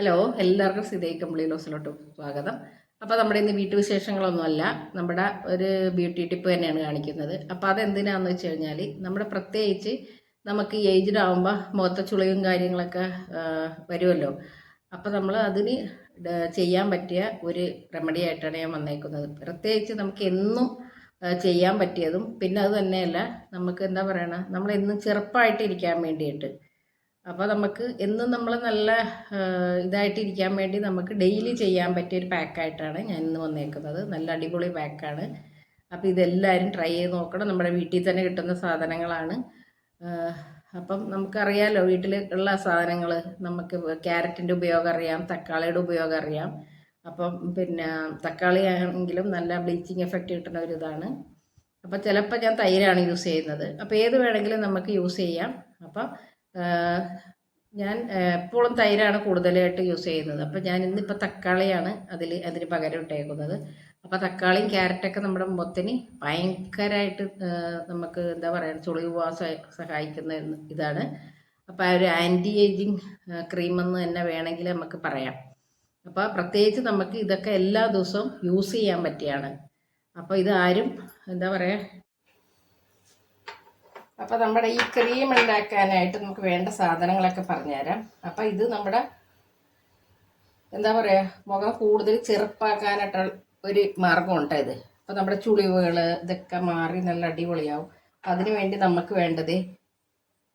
Hello എല്ലാവർക്കും സിതൈ കമ്പിളി ലോസിലോട്ട് സ്വാഗതം. അപ്പോൾ നമ്മുടെ ഇന്ന് വീട്ടുവിശേഷങ്ങളൊന്നുമല്ല. നമ്മുടെ ഒരു ബ്യൂട്ടി ടിപ്പ് തന്നെയാണ് കാണിക്കുന്നത്. അപ്പോൾ അതെന്തിനാന്ന് വെച്ച് കഴിഞ്ഞാൽ നമ്മുടെ പ്രത്യേകിച്ച് നമുക്ക് ഏജ്ഡ് ആകുമ്പോൾ മുഖത്തെ ചുളിയും കാര്യങ്ങളൊക്കെ വരുമല്ലോ. അപ്പോൾ നമ്മൾ അതിന് ചെയ്യാൻ പറ്റിയ ഒരു റെമഡി ആയിട്ടാണ് ഞാൻ വന്നേക്കുന്നത്. പ്രത്യേകിച്ച് നമുക്ക് എന്നും ചെയ്യാൻ പറ്റിയതും പിന്നെ അത് തന്നെയല്ല നമുക്ക് എന്താ പറയണ? നമ്മൾ എന്നും ചെറുപ്പമായിട്ടിരിക്കാൻ വേണ്ടിയിട്ട് അപ്പോൾ നമുക്ക് എന്നും നമ്മൾ നല്ല ഇതായിട്ടിരിക്കാൻ വേണ്ടി നമുക്ക് ഡെയിലി ചെയ്യാൻ പറ്റിയ ഒരു പാക്കായിട്ടാണ് ഞാൻ ഇന്ന് വന്നേക്കുന്നത്. നല്ല അടിപൊളി പാക്കാണ് അപ്പോൾ ഇതെല്ലാവരും ട്രൈ ചെയ്ത് നോക്കണം. നമ്മുടെ വീട്ടിൽ തന്നെ കിട്ടുന്ന സാധനങ്ങളാണ്. അപ്പം നമുക്കറിയാലോ വീട്ടിൽ ഉള്ള സാധനങ്ങൾ നമുക്ക് ക്യാരറ്റിന്റെ ഉപയോഗം അറിയാം തക്കാളിയുടെ ഉപയോഗം അറിയാം. അപ്പം പിന്നെ തക്കാളി ആണെങ്കിലും നല്ല ബ്ലീച്ചിങ് എഫക്റ്റ് കിട്ടുന്ന ഒരു ഇതാണ്. അപ്പോൾ ചിലപ്പോൾ ഞാൻ തൈരാണ് യൂസ് ചെയ്യുന്നത്. അപ്പോൾ ഏത് വേണമെങ്കിലും നമുക്ക് യൂസ് ചെയ്യാം. അപ്പം ഞാൻ എപ്പോഴും തൈരാണ് കൂടുതലായിട്ട് യൂസ് ചെയ്യുന്നത്. അപ്പോൾ ഞാൻ ഇന്നിപ്പോൾ തക്കാളിയാണ് അതിൽ അതിന് പകരം ഇട്ടേക്കുന്നത്. അപ്പോൾ തക്കാളിയും ക്യാരറ്റൊക്കെ നമ്മുടെ മുഖത്തിന് ഭയങ്കരമായിട്ട് നമുക്ക് എന്താ പറയുക ചുളിവ് പോകാൻ സഹായിക്കുന്ന ഇതാണ്. അപ്പോൾ ആ ഒരു ആന്റി ഏജിങ് ക്രീമെന്ന് തന്നെ വേണമെങ്കിൽ നമുക്ക് പറയാം. അപ്പോൾ പ്രത്യേകിച്ച് നമുക്ക് ഇതൊക്കെ എല്ലാ ദിവസവും യൂസ് ചെയ്യാൻ പറ്റിയാണ്. അപ്പോൾ ഇത് ആരും എന്താ പറയുക അപ്പോൾ നമ്മുടെ ഈ ക്രീം ഉണ്ടാക്കാനായിട്ട് നമുക്ക് വേണ്ട സാധനങ്ങളൊക്കെ പറഞ്ഞുതരാം. അപ്പോൾ ഇത് നമ്മുടെ എന്താ പറയുക മുഖം കൂടുതൽ ചെറുപ്പാക്കാനായിട്ട് ഒരു മാർഗമുണ്ട് ഇത്. അപ്പോൾ നമ്മുടെ ചുളിവുകൾ ഇതൊക്കെ മാറി നല്ല അടിപൊളിയാവും. അതിന് വേണ്ടി നമുക്ക് വേണ്ടത്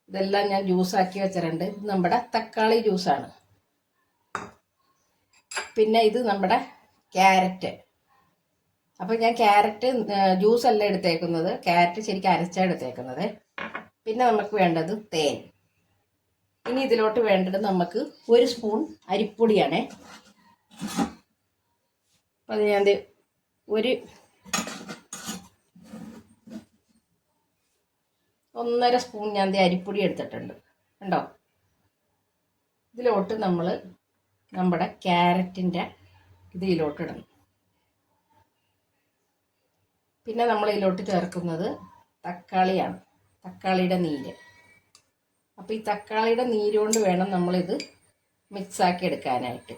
ഇതെല്ലാം ഞാൻ ജ്യൂസാക്കി വെച്ചിട്ടുണ്ട്. നമ്മുടെ തക്കാളി ജ്യൂസാണ് പിന്നെ ഇത് നമ്മുടെ ക്യാരറ്റ്. അപ്പോൾ ഞാൻ ക്യാരറ്റ് ജ്യൂസ് അല്ല എടുത്തേക്കുന്നത്. ക്യാരറ്റ് ശരിക്കും അരച്ചാണ് എടുത്തേക്കുന്നത്. പിന്നെ നമുക്ക് വേണ്ടത് തേൻ. ഇനി ഇതിലോട്ട് വേണ്ടത് നമുക്ക് ഒരു സ്പൂൺ അരിപ്പൊടിയാണ്. അത് ഞാൻ ഒരു ഒന്നര സ്പൂൺ ഞാൻ അരിപ്പൊടി എടുത്തിട്ടുണ്ട്. കണ്ടോ? ഇതിലോട്ട് നമ്മൾ നമ്മുടെ ക്യാരറ്റിന്റെ ഇതിലോട്ട് ഇടണം. പിന്നെ നമ്മൾ ഇതിലോട്ട് ചേർക്കുന്നത് തക്കാളിയാണ്. തക്കാളിയുടെ നീര്. അപ്പോൾ ഈ തക്കാളിയുടെ നീര് കൊണ്ട് വേണം നമ്മളിത് മിക്സാക്കി എടുക്കാനായിട്ട്.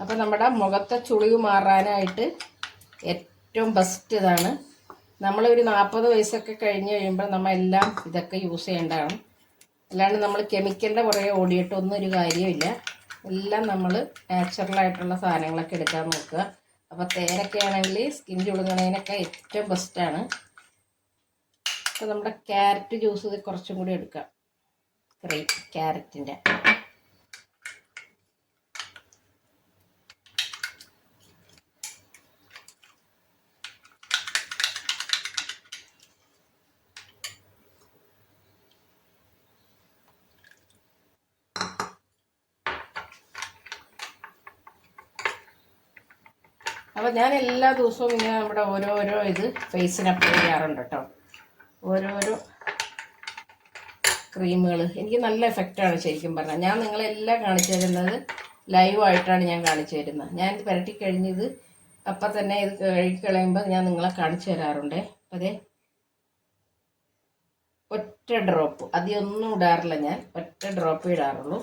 അപ്പോൾ നമ്മുടെ മുഖത്തെ ചുളിവ് മാറാനായിട്ട് ഏറ്റവും ബെസ്റ്റ് ഇതാണ്. നമ്മളൊരു നാൽപ്പത് വയസ്സൊക്കെ കഴിഞ്ഞ് കഴിയുമ്പോൾ നമ്മൾ എല്ലാം ഇതൊക്കെ യൂസ് ചെയ്യേണ്ടതാണ്. അല്ലാണ്ട് നമ്മൾ കെമിക്കലിന്റെ പുറകെ ഓടിയിട്ടൊന്നും ഒരു കാര്യമില്ല എല്ലാം നമ്മൾ നാച്ചുറലായിട്ടുള്ള സാധനങ്ങളൊക്കെ എടുക്കാൻ നോക്കുക. അപ്പോൾ തേനൊക്കെ ആണെങ്കിൽ സ്കിൻ ചുളുങ്ങണതിനൊക്കെ ഏറ്റവും ബെസ്റ്റാണ് അപ്പോൾ നമ്മുടെ ക്യാരറ്റ് ജ്യൂസ് കുറച്ചും കൂടി എടുക്കാം. ക്രീം ക്യാരറ്റിന്റെ അപ്പോൾ ഞാൻ എല്ലാ ദിവസവും ഇങ്ങനെ നമ്മുടെ ഓരോരോ ഇത് ഫേസിന് അപ്ലൈ ചെയ്യാറുണ്ട് കേട്ടോ. ഓരോരോ ക്രീമുകൾ എനിക്ക് നല്ല എഫക്റ്റാണ് ശരിക്കും പറഞ്ഞാൽ ഞാൻ നിങ്ങളെല്ലാം കാണിച്ചു തരുന്നത് ലൈവായിട്ടാണ് ഞാൻ കാണിച്ചു തരുന്നത്. ഞാൻ പുരട്ടി കഴിഞ്ഞത് അപ്പം തന്നെ ഇത് കഴുകി കളയുമ്പോൾ ഞാൻ നിങ്ങളെ കാണിച്ചു തരാറുണ്ട്. അതെ ഒറ്റ ഡ്രോപ്പ് അധികമൊന്നും ഇടാറില്ല ഞാൻ. ഒറ്റ ഡ്രോപ്പ് ഇടാറുള്ളൂ.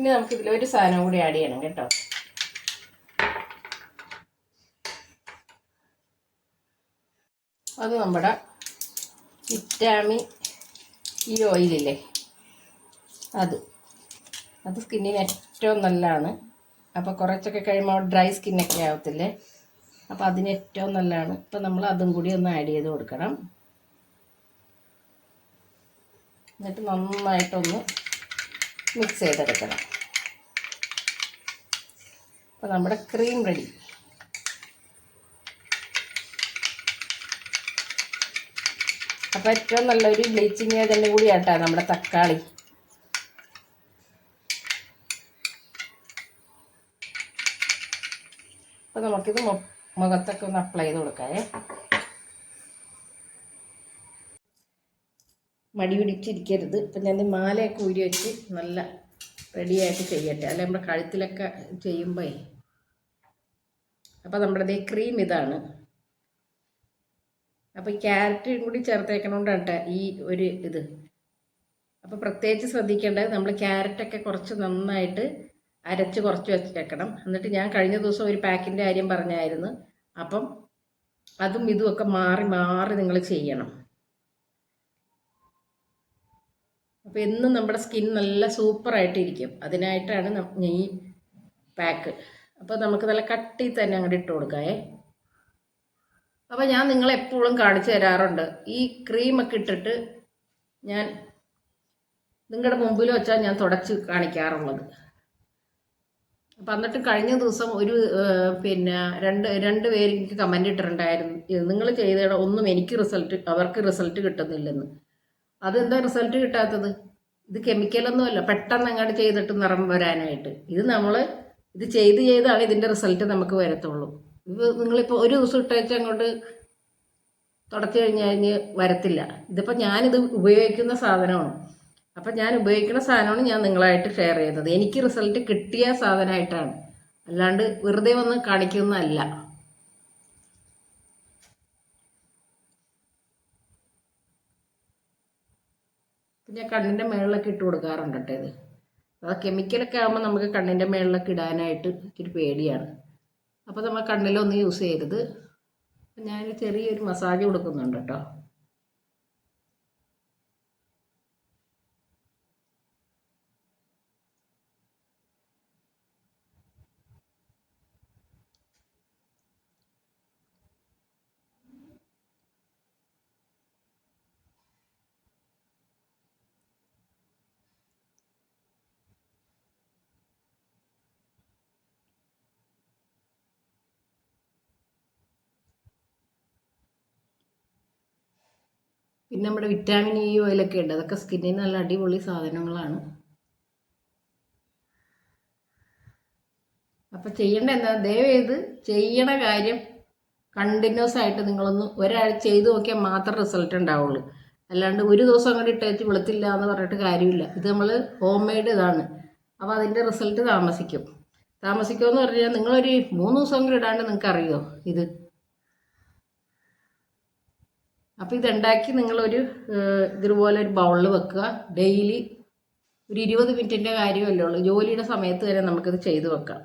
ഇനി നമുക്ക് ഇതിലൊരു സാധനം കൂടി ആഡ് ചെയ്യണം കേട്ടോ. അത് നമ്മുടെ വിറ്റാമിൻ ഈ ഓയിലില്ലേ അത്. അത് സ്കിന്നിന് ഏറ്റവും നല്ലതാണ്. അപ്പോൾ കുറച്ചൊക്കെ കഴിയുമ്പോൾ ഡ്രൈ സ്കിന്നൊക്കെ ആവത്തില്ലേ? അപ്പോൾ അതിന് ഏറ്റവും നല്ലതാണ്. ഇപ്പം നമ്മൾ അതും കൂടി ഒന്ന് ആഡ് ചെയ്ത് കൊടുക്കണം. എന്നിട്ട് നന്നായിട്ടൊന്ന് മിക്സ് ചെയ്തെടുക്കണം. അപ്പോൾ നമ്മുടെ ക്രീം റെഡി അപ്പോൾ ഏറ്റവും നല്ലൊരു ബ്ലീച്ചിങ് കൂടി ആട്ടാ നമ്മുടെ തക്കാളി. അപ്പോൾ നമുക്കിത് മുഖത്തൊക്കെ ഒന്ന് അപ്ലൈ ചെയ്ത് കൊടുക്കാം മടി പിടിച്ചിരിക്കരുത്. ഇപ്പം ഞാൻ മാലയൊക്കെ ഊരി വെച്ച് നല്ല റെഡിയായിട്ട് ചെയ്യട്ടെ. അല്ലെ നമ്മുടെ കഴുത്തിലൊക്കെ ചെയ്യുമ്പോഴേ. അപ്പോൾ നമ്മുടെ ക്രീം ഇതാണ്. അപ്പോൾ ക്യാരറ്റും കൂടി ചേർത്തേക്കണോണ്ടാണ് ഈ ഒരു ഇത്. അപ്പോൾ പ്രത്യേകിച്ച് ശ്രദ്ധിക്കേണ്ടത് നമ്മൾ ക്യാരറ്റൊക്കെ കുറച്ച് നന്നായിട്ട് അരച്ച് കുറച്ച് വെച്ചേക്കണം എന്നിട്ട് ഞാൻ കഴിഞ്ഞ ദിവസം ഒരു പാക്കിന്റെ കാര്യം പറഞ്ഞായിരുന്നു. അപ്പം അതും ഇതുമൊക്കെ മാറി മാറി നിങ്ങൾ ചെയ്യണം. അപ്പോൾ എന്നും നമ്മുടെ സ്കിൻ നല്ല സൂപ്പറായിട്ടിരിക്കും അതിനായിട്ടാണ് ഈ പാക്ക് അപ്പോൾ നമുക്ക് നല്ല കട്ടി തന്നെ അങ്ങോട്ട് ഇട്ട് കൊടുക്കാമേ. അപ്പോൾ ഞാൻ നിങ്ങളെ എപ്പോഴും കാണിച്ചു തരാറുണ്ട്. ഈ ക്രീമൊക്കെ ഇട്ടിട്ട് ഞാൻ നിങ്ങളുടെ മുമ്പിൽ വെച്ചാൽ ഞാൻ തുടച്ച് കാണിക്കാറുള്ളത്. അപ്പം എന്നിട്ട് കഴിഞ്ഞ ദിവസം ഒരു പിന്നെ രണ്ട് രണ്ട് പേര് എനിക്ക് കമന്റ് ഇട്ടിട്ടുണ്ടായിരുന്നു. നിങ്ങൾ ചെയ്ത ഒന്നും എനിക്ക് റിസൾട്ട് അവർക്ക് റിസൾട്ട് കിട്ടുന്നില്ലെന്ന്. അതെന്താ റിസൾട്ട് കിട്ടാത്തത്? ഇത് കെമിക്കലൊന്നുമല്ല പെട്ടെന്ന് അങ്ങോട്ട് ചെയ്തിട്ട് നിറം വരാനായിട്ട്. ഇത് നമ്മൾ ഇത് ചെയ്ത് ചെയ്താണ് ഇതിന്റെ റിസൾട്ട് നമുക്ക് വരത്തുള്ളൂ. ഇത് നിങ്ങളിപ്പോൾ ഒരു ദിവസം ഇട്ടേച്ച് അങ്ങോട്ട് തുടച്ചു കഴിഞ്ഞ് കഴിഞ്ഞ് വരത്തില്ല. ഇതിപ്പോൾ ഞാനിത് ഉപയോഗിക്കുന്ന സാധനമാണ്. അപ്പം ഞാൻ ഉപയോഗിക്കുന്ന സാധനമാണ് ഞാൻ നിങ്ങളായിട്ട് ഷെയർ ചെയ്യുന്നത്. എനിക്ക് റിസൾട്ട് കിട്ടിയ സാധനമായിട്ടാണ്. അല്ലാണ്ട് വെറുതെ വന്ന് കാണിക്കുന്നതല്ല. പിന്നെ കണ്ണിന്റെ മേളിലൊക്കെ ഇട്ട് കൊടുക്കാറുണ്ട് കേട്ടോ ഇത്. അത് കെമിക്കലൊക്കെ ആകുമ്പോൾ നമുക്ക് കണ്ണിന്റെ മേളിലൊക്കെ ഇടാനായിട്ട് ഇച്ചിരി പേടിയാണ്. അപ്പോൾ നമ്മൾ കണ്ണിലൊന്നും യൂസ് ചെയ്യരുത്. ഞാൻ ചെറിയൊരു മസാജ് കൊടുക്കുന്നുണ്ട് കേട്ടോ. പിന്നെ നമ്മുടെ വിറ്റാമിൻ ഇ ഓയിലൊക്കെ ഉണ്ട്. അതൊക്കെ സ്കിന്നിന് നല്ല അടിപൊളി സാധനങ്ങളാണ്. അപ്പം ചെയ്യേണ്ട എന്താ? ദയവേത് ചെയ്യണ കാര്യം കണ്ടിന്യൂസ് ആയിട്ട് നിങ്ങളൊന്ന് ഒരാഴ്ച ചെയ്ത് നോക്കിയാൽ മാത്രം റിസൾട്ട് ഉണ്ടാവുള്ളൂ. അല്ലാണ്ട് ഒരു ദിവസം അങ്ങോട്ട് ഇട്ടേച്ച് വെളുത്തില്ല എന്ന് പറഞ്ഞിട്ട് കാര്യമില്ല. ഇത് നമ്മൾ ഹോം മെയ്ഡ് ഇതാണ്. അപ്പോൾ അതിന്റെ റിസൾട്ട് താമസിക്കും. താമസിക്കുമെന്ന് പറഞ്ഞാൽ നിങ്ങളൊരു മൂന്ന് ദിവസം കൂടി ഇടാണ്ട് നിങ്ങൾക്ക് അറിയോ? ഇത് അപ്പോൾ ഇതുണ്ടാക്കി നിങ്ങളൊരു ഇതുപോലെ ഒരു ബൗളിൽ വെക്കുക. ഡെയിലി ഒരു ഇരുപത് മിനിറ്റിന്റെ കാര്യമല്ലേ ഉള്ളൂ. ജോലിയുടെ സമയത്ത് വരെ നമുക്കിത് ചെയ്തു വെക്കാം.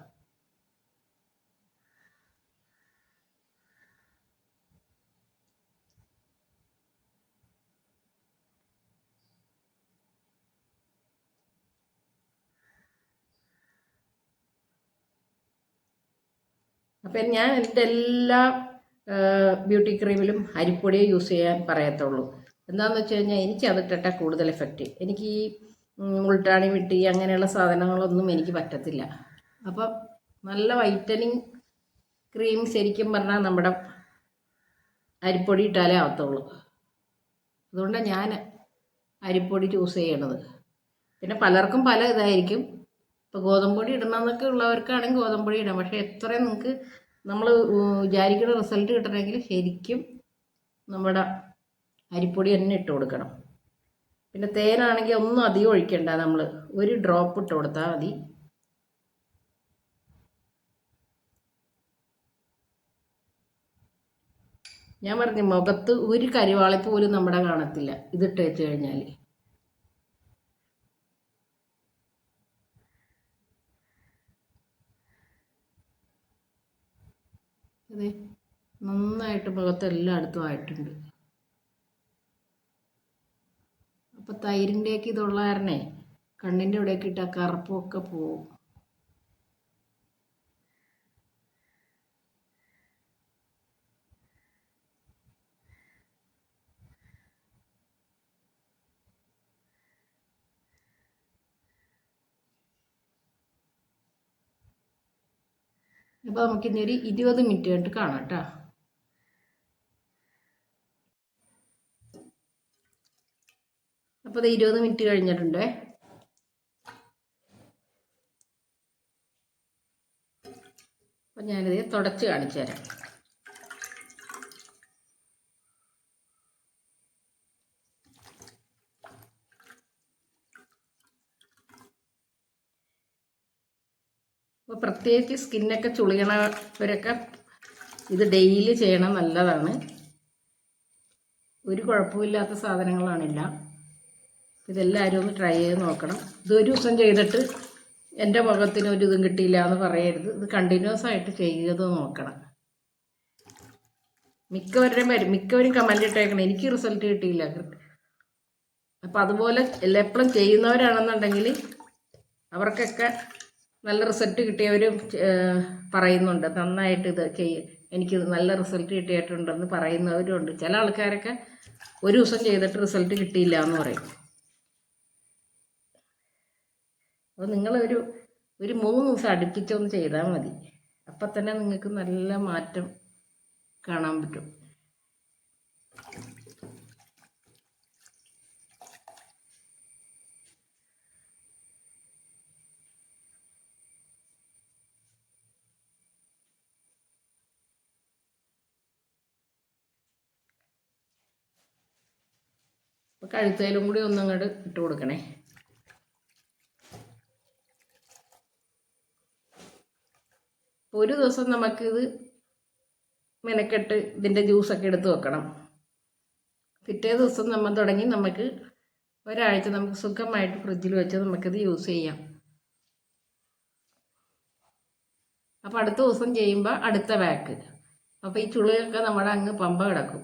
അപ്പം ഞാൻ എന്റെ എല്ലാ ബ്യൂട്ടി ക്രീമിലും അരിപ്പൊടിയും യൂസ് ചെയ്യാൻ പറയത്തുള്ളൂ. എന്താണെന്ന് വെച്ച് കഴിഞ്ഞാൽ എനിക്ക് അതിട്ടിട്ട കൂടുതൽ എഫക്റ്റ് എനിക്ക് ഈ ഉൾട്ടാണി വിട്ടി അങ്ങനെയുള്ള സാധനങ്ങളൊന്നും എനിക്ക് പറ്റത്തില്ല. അപ്പം നല്ല വൈറ്റനിങ് ക്രീം ശരിക്കും പറഞ്ഞാൽ നമ്മുടെ അരിപ്പൊടി ഇട്ടാലേ ആവത്തുള്ളൂ. അതുകൊണ്ടാണ് ഞാൻ അരിപ്പൊടി ചൂസ് ചെയ്യണത്. പിന്നെ പലർക്കും പല ഇതായിരിക്കും. ഇപ്പോൾ ഗോതമ്പൊടി ഇടണമെന്നൊക്കെ ഉള്ളവർക്കാണെങ്കിൽ ഗോതമ്പൊടി ഇടാം. പക്ഷേ എത്രയും നിങ്ങൾക്ക് നമ്മൾ വിചാരിക്കുന്ന റിസൾട്ട് കിട്ടണമെങ്കിൽ ശരിക്കും നമ്മുടെ അരിപ്പൊടി തന്നെ ഇട്ട് കൊടുക്കണം. പിന്നെ തേനാണെങ്കിൽ ഒന്നും അധികം ഒഴിക്കണ്ട നമ്മൾ ഒരു ഡ്രോപ്പ് ഇട്ട് കൊടുത്താൽ മതി. ഞാൻ പറഞ്ഞു മുഖത്ത് ഒരു കരിവാളി പോലും നമ്മുടെ കാണത്തില്ല. ഇതിട്ട് വെച്ച് കഴിഞ്ഞാൽ അതെ. നന്നായിട്ട് മുഖത്ത് എല്ലായിടത്തും ആയിട്ടുണ്ട്. അപ്പോൾ തൈരിന്റെയൊക്കെ ഇതുള്ള കാരണേ കണ്ണിന്റെ ഇവിടെയൊക്കെ ഇട്ടാൽ കറുപ്പൊക്കെ പോവും. അപ്പോൾ നമുക്കിനി ഒരു ഇരുപത് മിനിറ്റ് കഴിഞ്ഞിട്ട് കാണാം കേട്ടോ. അപ്പോൾ അത് ഇരുപത് മിനിറ്റ് കഴിഞ്ഞിട്ടുണ്ട്. അപ്പോൾ ഞാനിത് തുടച്ച് കാണിച്ചു തരാം. പ്രത്യേകിച്ച് സ്കിന്നൊക്കെ ചുളിയണവരൊക്കെ ഇത് ഡെയിലി ചെയ്യണം നല്ലതാണ്. ഒരു കുഴപ്പമില്ലാത്ത സാധനങ്ങളാണില്ല. ഇതെല്ലാവരും ഒന്ന് ട്രൈ ചെയ്ത് നോക്കണം. ഇത് ഒരു ദിവസം ചെയ്തിട്ട് എന്റെ മുഖത്തിന് ഒരു ഇതും കിട്ടിയില്ല എന്ന് പറയരുത്. ഇത് കണ്ടിന്യൂസ് ആയിട്ട് ചെയ്ത് നോക്കണം. മിക്കവരുടെയും വരും മിക്കവരും കമന്റ് ഇട്ടേക്കണം എനിക്ക് റിസൾട്ട് കിട്ടിയില്ല. അപ്പം അതുപോലെ എപ്പോഴും ചെയ്യുന്നവരാണെന്നുണ്ടെങ്കിൽ അവർക്കൊക്കെ നല്ല റിസൾട്ട് കിട്ടിയവരും ഏഹ്, പറയുന്നുണ്ട്. നന്നായിട്ട് ഇത് ചെയ്യ എനിക്ക് നല്ല റിസൾട്ട് കിട്ടിയിട്ടുണ്ടെന്ന് പറയുന്നവരും ഉണ്ട്. ചില ആൾക്കാരൊക്കെ ഒരു ദിവസം ചെയ്തിട്ട് റിസൾട്ട് കിട്ടിയില്ല എന്ന് പറയും. അപ്പോൾ നിങ്ങളൊരു ഒരു മൂന്ന് ദിവസം അടുപ്പിച്ചൊന്ന് ചെയ്താൽ മതി. അപ്പം തന്നെ നിങ്ങൾക്ക് നല്ല മാറ്റം കാണാൻ പറ്റും. അപ്പോൾ കൂടി ഒന്നും അങ്ങോട്ട് ഇട്ട് കൊടുക്കണേ. ഒരു ദിവസം നമുക്കിത് മെനക്കെട്ട് ഇതിന്റെ ജ്യൂസൊക്കെ എടുത്ത് വെക്കണം. പിറ്റേ ദിവസം നമ്മൾ തുടങ്ങി നമുക്ക് ഒരാഴ്ച നമുക്ക് സുഖമായിട്ട് ഫ്രിഡ്ജിൽ വെച്ച് നമുക്കിത് യൂസ് ചെയ്യാം. അപ്പോൾ അടുത്ത ദിവസം ചെയ്യുമ്പോൾ അടുത്ത ബാക്ക് അപ്പോൾ ഈ ചുളിയൊക്കെ നമ്മുടെ അങ്ങ് പമ്പ കിടക്കും.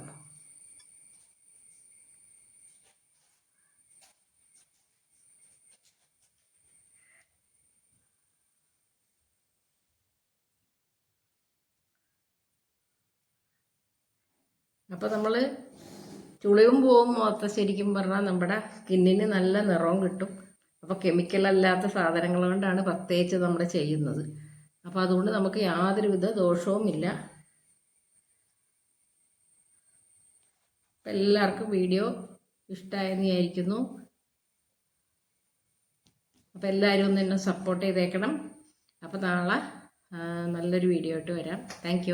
അപ്പോൾ നമ്മൾ ചുളിവും പോവും മാത്രം ശരിക്കും പറഞ്ഞാൽ നമ്മുടെ സ്കിന്നിന് നല്ല നിറവും കിട്ടും. അപ്പോൾ കെമിക്കൽ അല്ലാത്ത സാധനങ്ങൾ കൊണ്ടാണ് പ്രത്യേകിച്ച് നമ്മൾ ചെയ്യുന്നത്. അപ്പോൾ അതുകൊണ്ട് നമുക്ക് യാതൊരുവിധ ദോഷവുമില്ല ഇല്ല. എല്ലാവർക്കും വീഡിയോ ഇഷ്ടമായെന്ന് വിചാരിക്കുന്നു. അപ്പോൾ എല്ലാവരും ഒന്ന് എന്നെ സപ്പോർട്ട് ചെയ്തേക്കണം. അപ്പം നാളെ നല്ലൊരു വീഡിയോ ആയിട്ട് വരാം. താങ്ക്